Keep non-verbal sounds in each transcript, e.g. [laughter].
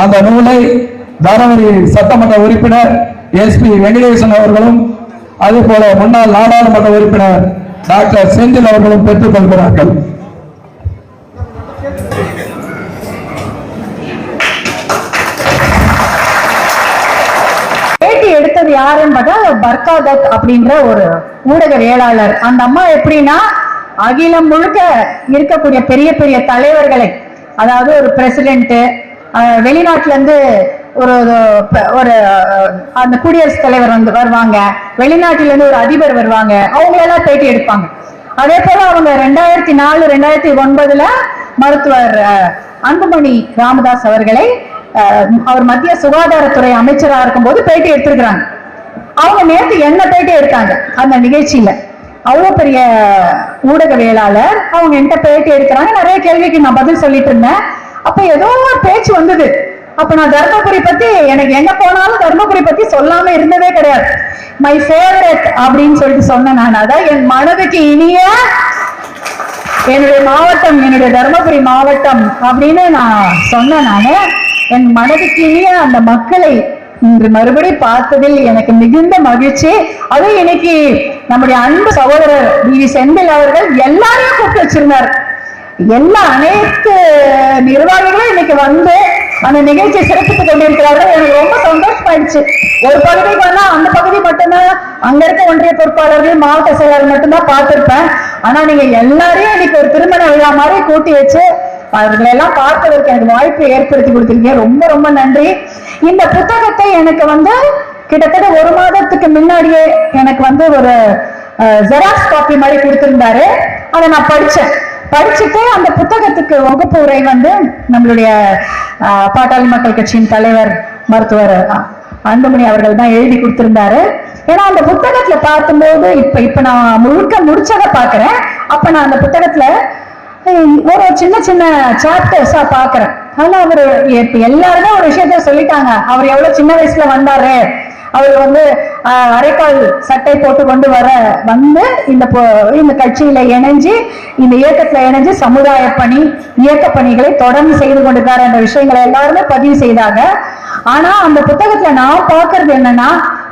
அந்த நூலை தருமபுரி சட்டமன்ற உறுப்பினர் எஸ்பி வெங்கடேசன் அவர்களும் அதே போல முன்னாள் நாடாளுமன்ற உறுப்பினர் டாக்டர் செந்தில் அவர்களும் பெற்றுக் கொள்கிறார்கள். பேட்டி எடுத்தது யாருன்னு பார்த்தா பர்காதத் அப்படின்ற ஒரு ஊடகவியலாளர் அந்த அம்மா எப்படின்னா அகிலம் முழுக்க இருக்கக்கூடிய பெரிய பெரிய தலைவர்களை அதாவது ஒரு பிரசிடென்ட் வெளிநாட்டிலேருந்து ஒரு ஒரு அந்த குடியரசுத் தலைவர் வந்து வருவாங்க. வெளிநாட்டிலேருந்து ஒரு அதிபர் வருவாங்க. அவங்களெல்லாம் பேட்டி எடுப்பாங்க. அதே போல அவங்க ரெண்டாயிரத்தி நாலு ரெண்டாயிரத்தி ஒன்பதுல மருத்துவர் அன்புமணி ராமதாஸ் அவர்களை அவர் மத்திய சுகாதாரத்துறை அமைச்சராக இருக்கும்போது பேட்டி எடுத்திருக்கிறாங்க. அவங்க நேற்று என்ன பேட்டி எடுத்தாங்க? அந்த நிகழ்ச்சியில. அவ்வளவு பெரிய ஊடகவியலாளர் அவங்க என்கிட்ட பேட்டி எடுக்கிறாங்க. நிறைய கேள்விக்கு நான் பதில் சொல்லிட்டு இருந்தேன். அப்ப ஏதோ ஒரு பேச்சு வந்தது. அப்ப நான் தர்மபுரி பத்தி எனக்கு எங்க போனாலும் தர்மபுரி பத்தி சொல்லாம இருந்ததே கிடையாது. மை ஃபேவரட் அப்படின்னு சொல்லிட்டு சொன்னேன் நான். அதான் என் மனதுக்கு இனிய என்னுடைய மாவட்டம் என்னுடைய தருமபுரி மாவட்டம் அப்படின்னு நான் சொன்னேன் நானு. என் மனதுக்கு இனிய அந்த மக்களை இன்று மறுபடி பார்த்ததில் எனக்கு மிகுந்த மகிழ்ச்சி. அதுவும் இன்னைக்கு நம்முடைய அன்பு சகோதரர் டி செந்தில் அவர்கள் எல்லாரையும் கூப்பிட்டு வச்சிருந்தார். எல்லா அனைத்து நிர்வாகிகளும் இன்னைக்கு வந்து அந்த நிகழ்ச்சியை சிறப்பித்துக் கொண்டிருக்கிறார்கள். எனக்கு ரொம்ப சந்தோஷமாயிடுச்சு. ஒரு பகுதிக்கு வந்தா அந்த பகுதி மட்டும்தான். அங்க இருக்க ஒன்றிய பொறுப்பாளர்கள் மாவட்ட செயலாளர் மட்டும்தான் பார்த்திருப்பேன். ஆனா நீங்க எல்லாரையும் இன்னைக்கு ஒரு திருமண விழா மாதிரி கூட்டி வச்சு அவர்களை எல்லாம் பார்ப்பதற்கு எனக்கு வாய்ப்பு ஏற்படுத்தி கொடுத்துருக்கீங்க ரொம்ப ரொம்ப நன்றி. இந்த புத்தகத்தை எனக்கு வந்து கிட்டத்தட்ட ஒரு மாதத்துக்கு முன்னாடியே எனக்கு வந்து ஒரு ஜெராக்ஸ் காப்பி மாதிரி கொடுத்திருந்தாரு. அதை நான் படிச்சேன். படிச்சுட்டு அந்த புத்தகத்துக்கு வகுப்பு உரை வந்து நம்மளுடைய பாட்டாளி மக்கள் கட்சியின் தலைவர் மருத்துவர் அன்புமணி அவர்கள் தான் எழுதி கொடுத்திருந்தாரு. ஏன்னா அந்த புத்தகத்துல பார்க்கும்போது இப்ப இப்ப நான் முழுக்க முடிச்சதை பாக்குறேன் அப்ப நான் அந்த புத்தகத்துல ஒரு சின்ன சின்ன சாப்டர்ஸா பாக்குறேன் ஆனா அவரு இப்ப எல்லாருமே ஒரு விஷயத்த சொல்லிட்டாங்க. அவர் எவ்வளவு சின்ன வயசுல வந்தாரு? அவர் வந்து அரைக்கால் சட்டை போட்டு கொண்டு வர வந்து இந்த இந்த கட்சியில இணைஞ்சு இந்த இயக்கத்துல இணைஞ்சு சமுதாய பணி இயக்க பணிகளை தொடர்ந்து செய்து கொண்டிருக்காரு என்ற விஷயங்களை எல்லாருமே பதிவு செய்தாங்க. ஆனா அந்த புத்தகத்துல நான் பாக்குறது என்னன்னா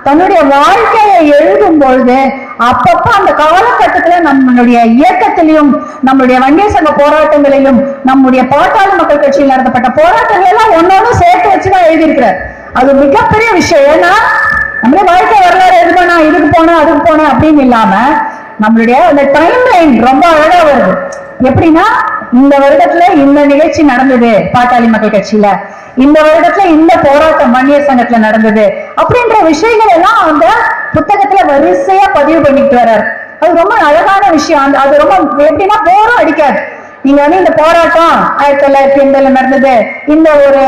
தன்னுடைய வாழ்க்கையை எழுதும் பொழுது அப்பப்ப அந்த காலகட்டத்துல நம்மளுடைய இயக்கத்திலையும் நம்மளுடைய வண்டிய சங்க போராட்டங்களிலும் நம்முடைய பாட்டாளி மக்கள் கட்சியில் நடத்தப்பட்ட போராட்டங்கள் எல்லாம் ஒன்னொன்னு சேர்த்து வச்சுதான் எழுதியிருக்கிறார். அது மிகப்பெரிய விஷயம். ஏன்னா நம்மளே வாழ்க்கை வரலாறு எது பண்ணா இதுக்கு போனோம் அதுக்கு போனோம் அப்படின்னு இல்லாம நம்மளுடைய அந்த டைம் லைன் ரொம்ப அழகா வருது. எப்படின்னா இந்த வருடத்துல இந்த நிகழ்ச்சி நடந்தது பாட்டாளி மக்கள் கட்சியில. இந்த வருடத்துல இந்த போராட்டம் வன்னியர் சங்கத்துல நடந்தது அப்படின்ற விஷயங்கள் எல்லாம் அந்த புத்தகத்துல வரிசையா பதிவு பண்ணிட்டு வர்றாரு. அது ரொம்ப அழகான விஷயம். அந்த- அது ரொம்ப எப்படின்னா போரும் அடிக்காது. நீங்க வந்து இந்த போராட்டம் ஆயிரத்தி தொள்ளாயிரத்தி எண்பதுல நடந்தது. இந்த ஒரு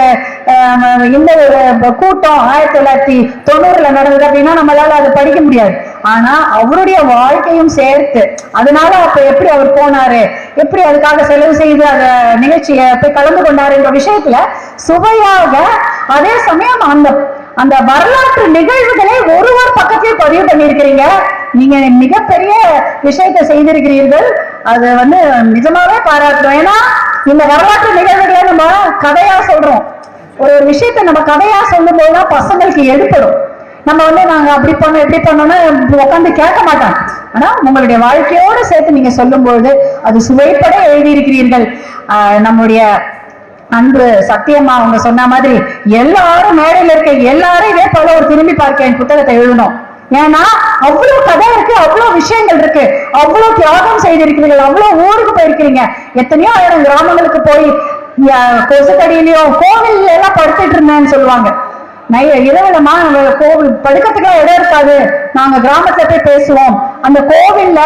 இந்த ஒரு கூட்டம் ஆயிரத்தி தொள்ளாயிரத்தி தொண்ணூறுல நடந்தது அப்படின்னா நம்மளால அதை படிக்க முடியாது. ஆனா அவருடைய வாழ்க்கையும் சேர்த்து அதனால அப்ப எப்படி அவர் போனாரு? எப்படி அதுக்காக செலவு செய்து அந்த நிகழ்ச்சியை போய் கலந்து கொண்டாருன்ற விஷயத்துல சுவையாக அதே சமயம் அந்த அந்த வரலாற்று நிகழ்வுகளை ஒரு ஒரு பக்கத்தையும் பதிவு பண்ணியிருக்கிறீங்க. நீங்க மிகப்பெரிய விஷயத்தை செய்திருக்கிறீர்கள். அது வந்து நிஜமாவே பாராட்டுறோம். ஏன்னா இந்த வரலாற்று நிகழ்வுகளை நம்ம கதையா சொல்றோம். ஒரு விஷயத்தை நம்ம கதையா சொல்லும் போதுதான் பசங்களுக்கு எடுப்படும் நம்ம வந்து நாங்க அப்படி பண்ணோம் எப்படி பண்ணோம்னா உட்காந்து கேட்க மாட்டாங்க ஆனா உங்களுடைய வாழ்க்கையோடு சேர்த்து நீங்க சொல்லும்போது அது சுவைப்பட எழுதியிருக்கிறீர்கள். ஆஹ் நம்முடைய அன்பு சத்தியம்மா அவங்க சொன்ன மாதிரி எல்லாரும் மேடையில இருக்க எல்லாரும் இதே போல ஒரு திரும்பி பார்க்க என் புத்தகத்தை எழுதணும். ஏன்னா அவ்வளவு கதை இருக்கு அவ்வளவு விஷயங்கள் இருக்கு. அவ்வளவு தியாகம் செய்திருக்கிறீர்கள் அவ்வளவு ஊருக்கு போயிருக்கிறீங்க. எத்தனையோ ஆயிரம் கிராமங்களுக்கு போய் கொசுக்கடியிலையும் கொசுக்கடியிலயும் கோவில் எல்லாம் படுத்துட்டு இருந்தேன்னு சொல்லுவாங்க. நை இரவுலமா கோவில் படுக்கிறதுக்குலாம் இடம் இருக்காது. நாங்க கிராமத்துல போய் பேசுவோம். அந்த கோவில்ல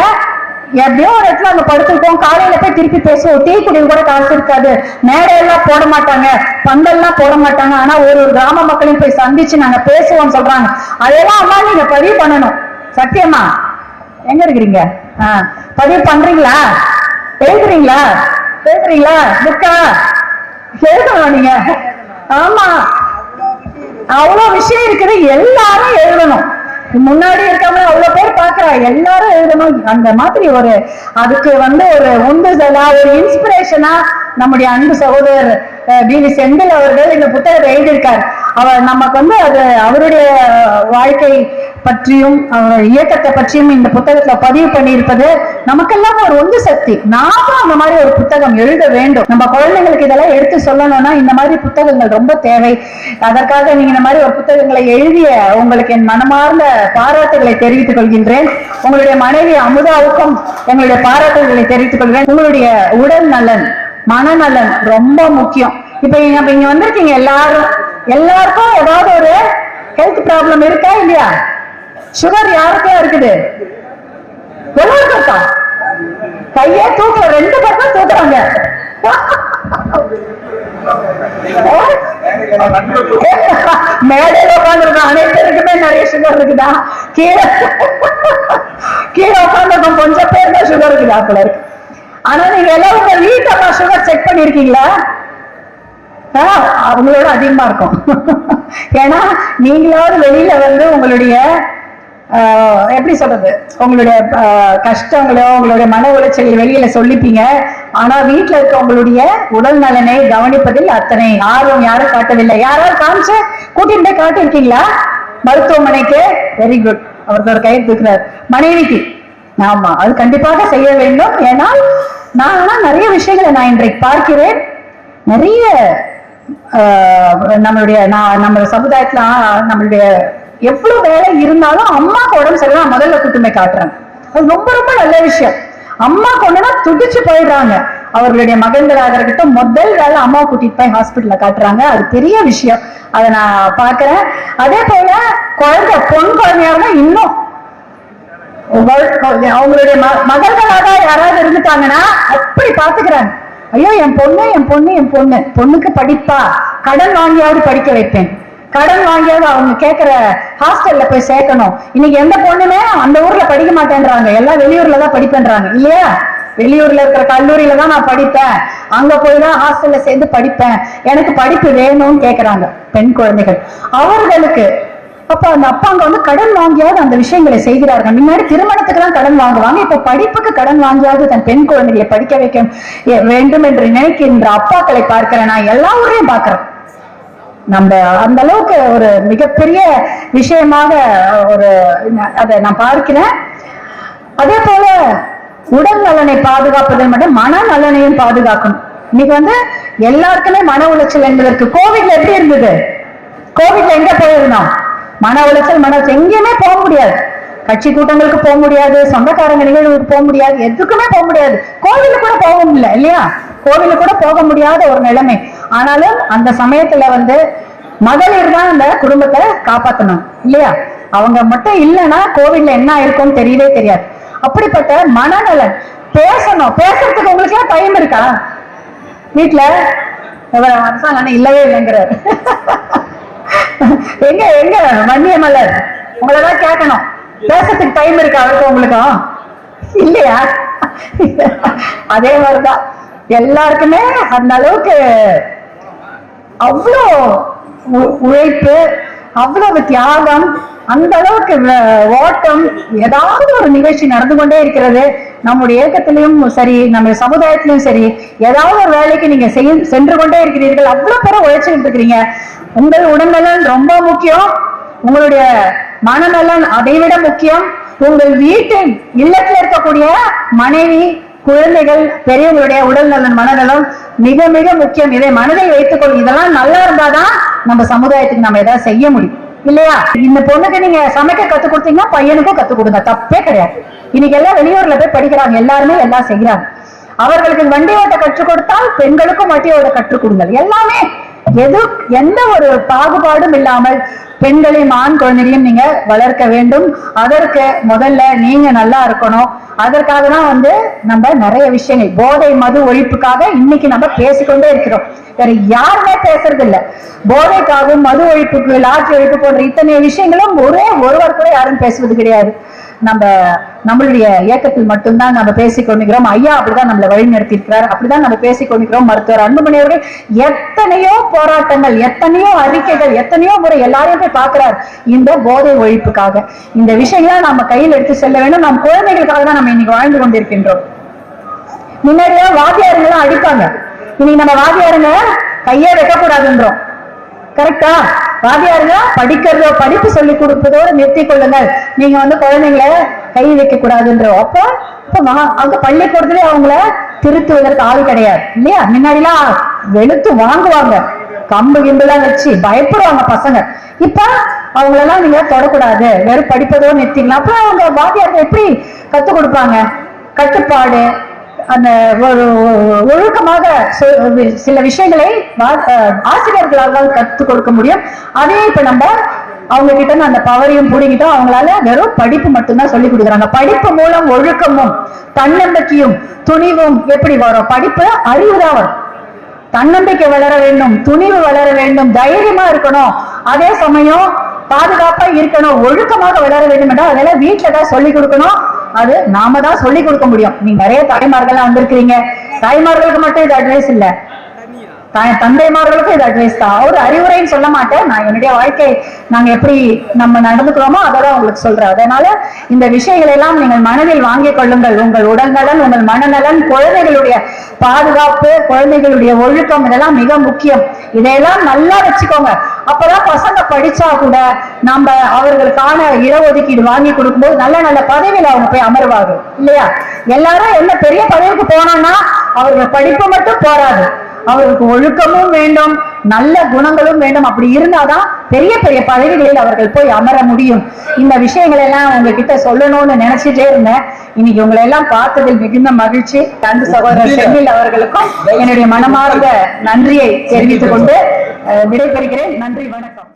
எப்படியோ ஒரு இடத்துல அங்க படுத்துருக்கோம் காலையில போய் திருப்பி பேசுவோம். டீ குடிக்க கூட காசு இருக்காது. மேடையெல்லாம் போட மாட்டாங்க. பந்தல்லாம் போட மாட்டாங்க. ஆனா ஒரு ஒரு கிராம மக்களையும் போய் சந்திச்சு நாங்க பேசுவோம் சொல்றாங்க. அதெல்லாம் அம்மா நீங்க பதிவு பண்ணணும். சத்தியமா? எங்க இருக்கிறீங்க? ஆ, பதிவு பண்றீங்களா? எழுதுறீங்களா? எழுதுறீங்களா? புக்கா? எழுதணும் நீங்க? ஆமா. அவ்வளவு விஷயம் இருக்குது. எல்லாரும் எழுதணும். முன்னாடி இருக்கவங்க அவ்வளவு பேர் பாக்குறா எல்லாரும் எழுதணும். அந்த மாதிரி ஒரு அதுக்கு வந்து ஒரு உந்துதலா ஒரு இன்ஸ்பிரேஷனா நம்முடைய அன்பு சகோதரர் பி வி செந்தில் அவர்கள் இந்த புத்தகத்தை எழுதியிருக்கார். அவர் நமக்கு வந்து அது அவருடைய வாழ்க்கை பற்றியும் அவர் இயக்கத்தை பற்றியும் இந்த புத்தகத்துல பதிவு பண்ணியிருப்பது நமக்கெல்லாம் ஒரு உந்து சக்தி. நாமும் அந்த மாதிரி ஒரு புத்தகம் எழுத வேண்டும். நம்ம குழந்தைங்களுக்கு இதெல்லாம் எடுத்து சொல்லணும்னா இந்த மாதிரி புத்தகங்கள் ரொம்ப தேவை. அதற்காக நீங்க இந்த மாதிரி ஒரு புத்தகங்களை எழுதிய உங்களுக்கு என் மனமார்ந்த பாராட்டுகளை தெரிவித்துக் கொள்கின்றேன். உங்களுடைய மனைவி அமுதாவுக்கும் எங்களுடைய பாராட்டுகளை தெரிவித்துக் கொள்கிறேன். உங்களுடைய உடல் நலன். மனநலன் ரொம்ப முக்கியம். இப்ப இங்க இப்ப இங்க வந்திருக்கீங்க எல்லாரும். எல்லாருக்கும் ஏதாவது ஒரு ஹெல்த் ப்ராப்ளம் இருக்கா இல்லையா? சுகர் யாருக்கா இருக்குது? எல்லாருக்கும் இருக்கா? கையே தூக்குற ரெண்டு பக்கம் தூக்குறாங்க. [laughs] மேடையில உட்காந்துருக்க அனைவருக்குமே நிறைய சுகர் இருக்குதா? கீழே. கீழே உட்காந்துருக்கோம் கொஞ்சம் பேர் தான் சுகர் இருக்குதா அப்பல இருக்கு. ஆனா நீங்க எல்லாம் உங்க வீட்டம்மா சுகர் செக் பண்ணிருக்கீங்களா? ஆ, அவங்களோட அதிகமா இருக்கும். ஏன்னா நீங்களாவது வெளியில வந்து உங்களுடைய எப்படி சொல்றது? உங்களுடைய கஷ்டங்களோ உங்களுடைய மன உளைச்சலை வெளியில சொல்லிப்பீங்க. ஆனா வீட்டுல இருக்கவங்களுடைய உடல் நலனை கவனிப்பதில் அத்தனை ஆர்வம் யாரும் காட்டவில்லை. யாராவது காமிச்சு கூட்டிட்டு காட்டிருக்கீங்களா காட்டியிருக்கீங்களா? மருத்துவமனைக்கு? வெரி குட் அவர் ஒரு கையை தூக்குறாரு. மனைவிக்கு? ஆமா அது கண்டிப்பாக செய்ய வேண்டும். ஏன்னா நான் ஆனா நிறைய விஷயங்களை நான் இன்றைக்கு பார்க்கிறேன். நிறைய நம்மளுடைய நான் நம்ம சமுதாயத்துல நம்மளுடைய எவ்வளவு வேலை இருந்தாலும் அம்மாக்கு உடம்பு சரியில்லாம் முதல்ல கூட்டுமை காட்டுறாங்க அது ரொம்ப ரொம்ப நல்ல விஷயம். அம்மா கொண்டுனா துடிச்சு போயிடுறாங்க. அவர்களுடைய மகன்களாக இருக்கட்டும் முதல் வேலை அம்மா கூட்டிட்டு போய் ஹாஸ்பிட்டல்ல காட்டுறாங்க. அது பெரிய விஷயம். அதை நான் பாக்குறேன் அதே போல குழந்தை பொன் குழந்தையாக இன்னும் அவங்களுடைய ம- மகள்களாக யாராவது இருந்துட்டாங்கன்னா அப்படி பாத்துக்கிறாங்க ஐயோ என் பொண்ணு என் பொண்ணு என் பொண்ணு. பொண்ணுக்கு படிப்பா. கடன் வாங்கியாவது படிக்க வைப்பேன். கடன் வாங்கியாவது அவங்க கேட்கிற ஹாஸ்டல்ல போய் சேர்க்கணும். இன்னைக்கு எந்த பொண்ணுமே அந்த ஊர்ல படிக்க மாட்டேன்றாங்க. எல்லாம் வெளியூர்ல தான் படிப்பேன்றாங்க. இல்லையா? வெளியூர்ல இருக்கிற கல்லூரியில தான் நான் படிப்பேன். அங்க போய் தான் ஹாஸ்டல்ல சேர்ந்து படிப்பேன். எனக்கு படிப்பு வேணும்னு கேக்குறாங்க. பெண் குழந்தைகள். அவர்களுக்கு அப்ப அந்த அப்பா அங்க வந்து கடன் வாங்கியாவது அந்த விஷயங்களை செய்கிறார்கள். முன்னாடி திருமணத்துக்கு தான் கடன் வாங்குவாங்க. இப்ப படிப்புக்கு கடன் வாங்கியாவது தன் பெண் குழந்தைகளை படிக்க வைக்க வேண்டும் என்று நினைக்கின்ற அப்பாக்களை பார்க்கிறேன் நான் எல்லா ஊரையும் பார்க்கிறேன். நம்ம அந்த அளவுக்கு ஒரு மிகப்பெரிய விஷயமாக ஒரு அதை நான் பார்க்கிறேன். அதே போல உடல் நலனை பாதுகாப்பதன் மட்டும் மன நலனையும் பாதுகாக்கணும். இன்னைக்கு வந்து எல்லாருக்குமே மன உளைச்சல் என்பதற்கு கோவிட்ல எப்படி இருந்தது? கோவிட்ல எங்க போயிருந்தோம்? மன உளைச்சல் மன எங்கேயுமே போக முடியாது. கட்சி கூட்டங்களுக்கு போக முடியாது சொந்தக்காரங்க நிகழ்வுக்கு போக முடியாது எதுக்குமே போக முடியாது. கோவிலுக்கு கூட போக முடியல இல்லையா? கோவிலுக்கு கூட போக முடியாத ஒரு நிலைமை. ஆனாலும் அந்த சமயத்துல வந்து மகளிர் தான் அந்த குடும்பத்தை காப்பாத்தணும் இல்லையா? அவங்க மட்டும் இல்லைன்னா கோவில்ல என்ன இருக்கும்னு தெரியவே தெரியாது. அப்படிப்பட்ட மனநலன். பேசணும். பேசுறதுக்கு உங்களுக்கு எல்லாம் டைம் இருக்கா? வீட்டுல இவர் அரசாங்கம் இல்லவே இல்லைங்கிறார். [laughs] எங்க எங்க? வன்னிய மலர். உங்களதான் கேட்கணும். பேசுறதுக்கு டைம் இருக்கு? அவருக்கு உங்களுக்கும் இல்லையா? அதே மாதிரிதான். எல்லாருக்குமே அந்த அளவுக்கு அவ்வளோ உ- உழைப்பு அவ்வளவு தியாகம் அந்த அளவுக்கு ஓட்டம் ஏதாவது ஒரு நிகழ்ச்சி நடந்து கொண்டே இருக்கிறது. நம்முடைய இயக்கத்திலையும் சரி நம்ம சமுதாயத்திலையும் சரி ஏதாவது ஒரு வேலைக்கு நீங்க செய்ய சென்று கொண்டே இருக்கிறீர்கள் அவ்வளவு பேரை உழைச்சிட்டு இருக்கிறீங்க. உங்கள் உடல்நலன் ரொம்ப முக்கியம். உங்களுடைய மனநலன் அதை விட முக்கியம். உங்கள் வீட்டின் இல்லத்தில் இருக்கக்கூடிய மனைவி குழந்தைகள் பெரியவங்களுடைய உடல் நலன் மனநலம் மிக மிக முக்கியம். இதை மனதில் வைத்துக்கொள். இதெல்லாம் நல்லா இருந்தாதான் நம்ம சமுதாயத்துக்கு நம்ம ஏதாவது செய்ய முடியும். இல்லையா? இந்த பொண்ணுக்கு நீங்க சமைக்க கத்து கொடுத்தீங்கன்னா பையனுக்கும் கத்து கொடுங்க. தப்பே கிடையாது. இன்னைக்கு எல்லாம் வெளியூர்ல போய் படிக்கிறாங்க. எல்லாருமே எல்லாம் செய்யறாங்க அவர்களுக்கு வண்டி ஓட்ட கற்றுக் கொடுத்தால் பெண்களுக்கும் வண்டி ஓட்ட கற்றுக் கொடுங்கள். எல்லாமே எது எந்த ஒரு பாகுபாடும் இல்லாமல் பெண்களையும் ஆண் குழந்தைகளையும் நீங்க வளர்க்க வேண்டும். அதற்கு முதல்ல நீங்க நல்லா இருக்கணும். அதற்காக தான் வந்து நம்ம நிறைய விஷயங்கள் போதை மது ஒழிப்புக்காக இன்னைக்கு நம்ம பேசிக்கொண்டே இருக்கிறோம். வேற யாருமே பேசுறது இல்ல போதைக்காகவும் மது ஒழிப்புக்கு லாட்சி ஒழிப்பு போன்ற இத்தனை விஷயங்களும் ஒரே ஒருவர் கூட யாரும் பேசுவது கிடையாது. நம்ம நம்மளுடைய இயக்கத்தில் மட்டும்தான் நம்ம பேசிக்கொண்டுக்கிறோம் ஐயா அப்படிதான் நம்மளை வழிநடத்தி இருக்கிறார் அப்படிதான் நம்ம பேசிக்கொண்டிருக்கிறோம். மருத்துவர் அன்புமணி அவர்கள் எத்தனையோ போராட்டங்கள் எத்தனையோ அறிக்கைகள் எத்தனையோ முறை எல்லாரையும் பாக்குறாரு இந்த போதை ஒழிப்புக்காக. இந்த விஷயங்களை நம்ம கையில் எடுத்து செல்ல வேண்டும். நம் குழந்தைகளுக்காக தான் நம்ம இன்னைக்கு வாழ்ந்து கொண்டிருக்கின்றோம். முன்னாடியா வாத்தியாருங்கெல்லாம் அடிப்பாங்க. இன்னைக்கு நம்ம வாத்தியாருங்க கையே வைக்கக்கூடாதுன்றோம். கரெக்டா வாதியாருங்க படிக்கிறதோ படிப்பு சொல்லி கொடுப்பதோடு நிறுத்திக் கொள்ளுங்கள். நீங்க வந்து குழந்தைங்களை கை வைக்க கூடாதுன்றோம் அப்போ இப்போ அங்க பள்ளிக்கூடத்துல அவங்கள திருத்துவதற்கு ஆள் கிடையாது. இல்லையா? முன்னாடிலாம் வெளுத்து வாங்குவாங்க. கம்பு கிம்புலாம் வச்சு பயப்படுவாங்க பசங்க. இப்ப அவங்களெல்லாம் நீங்க தொடக்கூடாது. வெறும் படிப்பதோ நிறுத்திங்களா அப்புறம் அவங்க வாத்தியார்கள் எப்படி கத்துக் கொடுப்பாங்க? கட்டுப்பாடு அந்த ஒரு ஒழுக்கமாக சில விஷயங்களை ஆசிரியர்களால் தான் கற்றுக் கொடுக்க முடியும். அதே இப்ப நம்ம அவங்க கிட்ட அந்த பவரையும் பிடிங்கிட்டோம் அவங்களால வெறும் படிப்பு மட்டும்தான் சொல்லி கொடுக்குறாங்க. படிப்பு மூலம் ஒழுக்கமும் தன்னம்பிக்கையும் துணிவும் எப்படி வரும்? படிப்பு அறிவுதான் வரும். தன்னம்பிக்கை வளர வேண்டும் துணிவு வளர வேண்டும் தைரியமா இருக்கணும். அதே சமயம் பாதுகாப்பா இருக்கணும் ஒழுக்கமாக வளர வேண்டும் என்றால் அதெல்லாம் வீட்டுல தான் சொல்லி கொடுக்கணும். அது நாம தான் சொல்லி கொடுக்க முடியும். நீங்க நிறைய தாய்மார்கள்லாம் வந்திருக்கிறீங்க. தாய்மார்களுக்கு மட்டும் இது அட்வைஸ் இல்ல. தான் தந்தைமார்களுக்கும் இது அட்வைஸ் தான். ஒரு அறிவுரைன்னு சொல்ல மாட்டேன். நான் என்னுடைய வாழ்க்கை நாங்க எப்படி நம்ம நடந்துக்கிறோமோ அதான் உங்களுக்கு சொல்றேன். அதனால இந்த விஷயங்களை எல்லாம் நீங்கள் மனதில் வாங்கிக் கொள்ளுங்கள். உங்கள் உடல்நலன் உங்கள் மனநலன் குழந்தைகளுடைய பாதுகாப்பு குழந்தைகளுடைய ஒழுக்கம் இதெல்லாம் மிக முக்கியம். இதையெல்லாம் நல்லா வச்சுக்கோங்க. அப்பதான் பசங்க படிச்சா கூட நம்ம அவர்களுக்கான இடஒதுக்கீடு வாங்கி கொடுக்கும்போது நல்ல நல்ல பதவியில அவங்க போய் அமர்வாங்க இல்லையா? எல்லாரும் என்ன பெரிய பதவிக்கு போனோம்னா அவர்கள் படிப்பு மட்டும் போராது. அவர்களுக்கு ஒழுக்கமும் வேண்டும் நல்ல குணங்களும் வேண்டும். அப்படி இருந்தாதான் பெரிய பெரிய பதவிகளில் அவர்கள் போய் அமர முடியும். இந்த விஷயங்களை எல்லாம் உங்ககிட்ட சொல்லணும்னு நினைச்சிட்டே இருந்தேன். இன்னைக்கு உங்களை எல்லாம் பார்த்ததில் மிகுந்த மகிழ்ச்சி. அன்பு சகோதரர் செந்தில் அவர்களுக்கும் என்னுடைய மனமார்ந்த நன்றியை தெரிவித்துக் கொண்டு விடைபெறுகிறேன். நன்றி வணக்கம்.